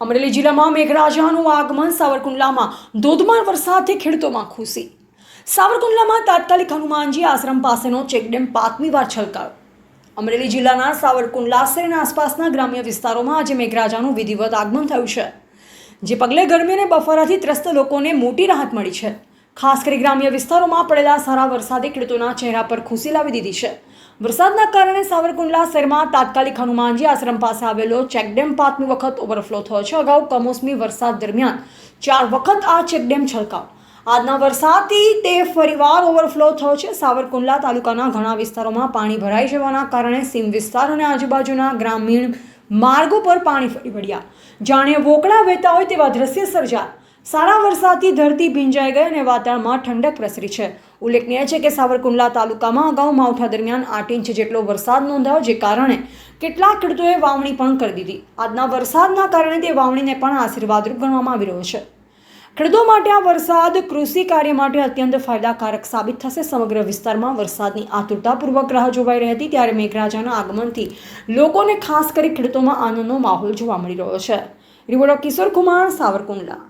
અમરેલી જિલ્લામાં મેઘરાજાનું આગમન સાવરકુંડલામાં ધોધમાર વરસાદથી ખેડૂતોમાં ખુશી. સાવરકુંડલામાં તાત્કાલિક હનુમાનજી આશ્રમ પાસેનો ચેકડેમ પાંચમી વાર છલકાયો. અમરેલી જિલ્લાના સાવરકુંડલા શહેર આસપાસના ગ્રામ્ય વિસ્તારોમાં આજે મેઘરાજાનું વિધિવત આગમન થયું છે. જે પગલે ગરમી અને બફારાથી ત્રસ્ત લોકોને મોટી રાહત મળી છે. ખાસ કરી ગ્રામ્ય વિસ્તારોમાં પડેલા સારા વરસાદે ખેડૂતોના ચહેરા પર ખુશી લાવી દીધી છે. વરસાદના કારણે સાવરકુંડલા શહેરમાં તાત્કાલિક હનુમાનજી આશ્રમ પાસે આવેલો ચેકડેમ પાંચમી વખત ઓવરફ્લો થયો છે. અગાઉ કમોસમી વરસાદ દરમિયાન ચાર વખત આ ચેકડેમ છલકાવ આજના વરસાદથી તે ફરીવાર ઓવરફ્લો થયો છે. સાવરકુંડલા તાલુકાના ઘણા વિસ્તારોમાં પાણી ભરાઈ જવાના કારણે સીમ વિસ્તાર અને આજુબાજુના ગ્રામીણ માર્ગો પર પાણી ફરી વળ્યા. જાણે વોકળા વહેતા હોય તેવા દ્રશ્ય સર્જાયા. સારા વરસાદથી ધરતી ભીંજાઈ ગઈ અને વાતાવરણમાં ઠંડક પ્રસરી છે. ઉલ્લેખનીય છે કે સાવરકુંડલા તાલુકામાં અગાઉ માવઠા દરમિયાન આઠ ઇંચ જેટલો વરસાદ નોંધાયો, જે કારણે કેટલાક ખેડૂતોએ વાવણી પણ કરી દીધી. આજના વરસાદના કારણે તે વાવણીને પણ આશીર્વાદરૂપ ગણવામાં આવી રહ્યો છે. ખેડૂતો માટે આ વરસાદ કૃષિ કાર્ય માટે અત્યંત ફાયદાકારક સાબિત થશે. સમગ્ર વિસ્તારમાં વરસાદની આતુરતાપૂર્વક રાહ જોવાઈ રહી હતી, ત્યારે મેઘરાજાના આગમનથી લોકોને ખાસ કરી ખેડૂતોમાં આનંદનો માહોલ જોવા મળી રહ્યો છે. રિપોર્ટર કિશોર કુમાર, સાવરકુંડલા.